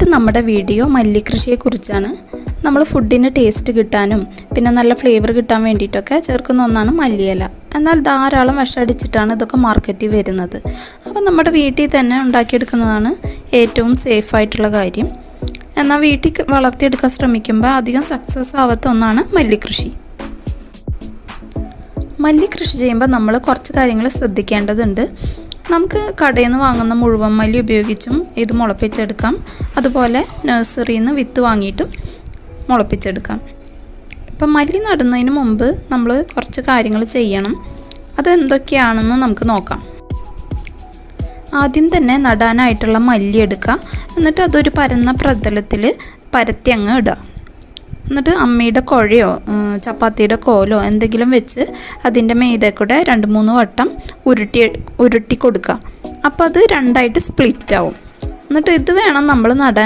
ഇന്നത്തെ നമ്മുടെ വീഡിയോ മല്ലികൃഷിയെക്കുറിച്ചാണ്. നമ്മൾ ഫുഡിന് ടേസ്റ്റ് കിട്ടാനും പിന്നെ നല്ല ഫ്ലേവർ കിട്ടാൻ വേണ്ടിയിട്ടൊക്കെ ചേർക്കുന്ന ഒന്നാണ് മല്ലിയില. എന്നാൽ ധാരാളം വിഷമടിച്ചിട്ടാണ് ഇതൊക്കെ മാർക്കറ്റിൽ വരുന്നത്. അപ്പോൾ നമ്മുടെ വീട്ടിൽ തന്നെ ഉണ്ടാക്കിയെടുക്കുന്നതാണ് ഏറ്റവും സേഫ് ആയിട്ടുള്ള കാര്യം. എന്നാൽ വീട്ടിൽ വളർത്തിയെടുക്കാൻ ശ്രമിക്കുമ്പോൾ അധികം സക്സസ് ആവാത്ത ഒന്നാണ് മല്ലിക്കൃഷി മല്ലി കൃഷി ചെയ്യുമ്പോൾ നമ്മൾ കുറച്ച് കാര്യങ്ങൾ ശ്രദ്ധിക്കേണ്ടതുണ്ട്. നമുക്ക് കടയിൽ നിന്ന് വാങ്ങുന്ന മുഴുവൻ മല്ലി ഉപയോഗിച്ചും ഇത് മുളപ്പിച്ചെടുക്കാം. അതുപോലെ നഴ്സറിയിൽ നിന്ന് വിത്ത് വാങ്ങിയിട്ടും മുളപ്പിച്ചെടുക്കാം. ഇപ്പം മല്ലി നടുന്നതിന് മുമ്പ് നമ്മൾ കുറച്ച് കാര്യങ്ങൾ ചെയ്യണം. അതെന്തൊക്കെയാണെന്ന് നമുക്ക് നോക്കാം. ആദ്യം തന്നെ നടാനായിട്ടുള്ള മല്ലി എടുക്കുക എന്നിട്ട് അതൊരു പരന്ന പ്രതലത്തിൽ പരത്തി അങ്ങ് ഇടുക. എന്നിട്ട് അമ്മയുടെ കുഴയോ ചപ്പാത്തിയുടെ കോലോ എന്തെങ്കിലും വെച്ച് അതിന്റെ മീതെ കൂടെ രണ്ട് മൂന്ന് വട്ടം ഉരുട്ടി ഉരുട്ടി കൊടുക്കുക. അപ്പോൾ അത് രണ്ടായിട്ട് സ്പ്ലിറ്റ് ആവും. എന്നിട്ട് ഇത് വേണം നമ്മൾ നടാൻ.